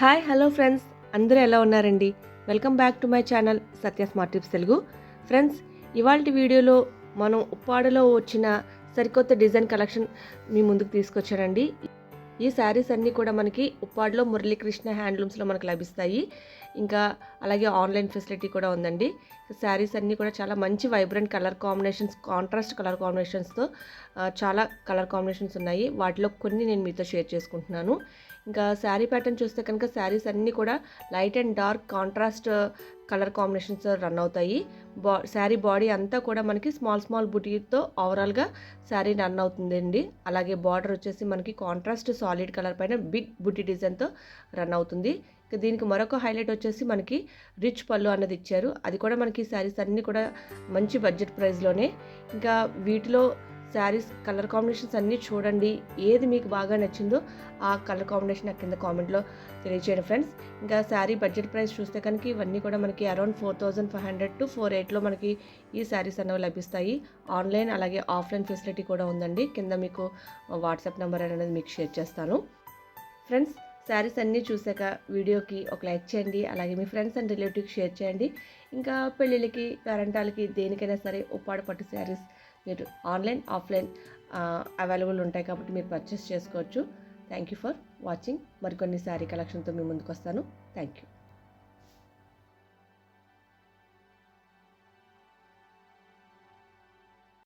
Hi hello friends. అందరూ ఎలా ఉన్నారండి? Welcome back to my channel Satya smart tips Telugu. Friends ఇవాళ వీడియోలో మనం ఉప్పాడలో వచ్చిన సరికొత్త డిజైన్ కలెక్షన్ మీ ముందుకు తీసుకొచ్చానండి. ఈ శారీస్ అన్నీ కూడా మనకి ఉప్పాడలో మురళీకృష్ణ హ్యాండ్లూమ్స్లో మనకు లభిస్తాయి. ఇంకా అలాగే ఆన్లైన్ ఫెసిలిటీ కూడా ఉందండి. శారీస్ అన్నీ కూడా చాలా మంచి vibrant colour combinations contrast colour కాంబినేషన్స్తో చాలా కలర్ కాంబినేషన్స్ ఉన్నాయి. వాటిలో కొన్ని నేను మీతో షేర్ చేసుకుంటున్నాను. ఇంకా శారీ ప్యాటర్న్ చూస్తే కనుక శారీస్ అన్నీ కూడా light and dark contrast colour combinations run అవుతాయి. బా శారీ బాడీ అంతా కూడా మనకి స్మాల్ స్మాల్ బుటీతో ఓవరాల్గా శారీ రన్ అవుతుందండి. అలాగే బార్డర్ వచ్చేసి మనకి కాంట్రాస్ట్ సాలిడ్ కలర్ పైన బిగ్ బుటీ డిజైన్తో రన్ అవుతుంది. ఇక దీనికి మరొక హైలైట్ వచ్చేసి మనకి రిచ్ పళ్ళు అన్నది ఇచ్చారు. అది కూడా మనకి శారీస్ అన్నీ కూడా మంచి బడ్జెట్ ప్రైస్లోనే ఇంకా వీటిలో శారీస్ కలర్ కాంబినేషన్స్ అన్నీ చూడండి. ఏది మీకు బాగా నచ్చిందో ఆ కలర్ కాంబినేషన్ నాకు కింద కామెంట్లో తెలియజేయండి ఫ్రెండ్స్. ఇంకా శారీ బడ్జెట్ ప్రైస్ చూస్తే కనుక ఇవన్నీ కూడా మనకి around four thousand five hundred to four ఎయిట్లో మనకి ఈ శారీస్ అనేవి లభిస్తాయి. ఆన్లైన్ అలాగే ఆఫ్లైన్ ఫెసిలిటీ కూడా ఉందండి. కింద మీకు వాట్సాప్ నెంబర్ అనేది మీకు షేర్ చేస్తాను. ఫ్రెండ్స్ శారీస్ అన్నీ చూసాక వీడియోకి ఒక లైక్ చేయండి అలాగే మీ ఫ్రెండ్స్ అండ్ రిలేటివ్కి షేర్ చేయండి. ఇంకా పెళ్ళిళ్ళకి కరెంటాలకి దేనికైనా సరే ఉప్పాడు పట్టు శారీస్ మీరు ఆన్లైన్ ఆఫ్లైన్ అవైలబుల్ ఉంటాయి కాబట్టి మీరు పర్చేస్ చేసుకోవచ్చు. థ్యాంక్ యూ ఫర్ వాచింగ్ మరికొన్ని శారీ కలెక్షన్తో మీ ముందుకు వస్తాను థ్యాంక్ యూ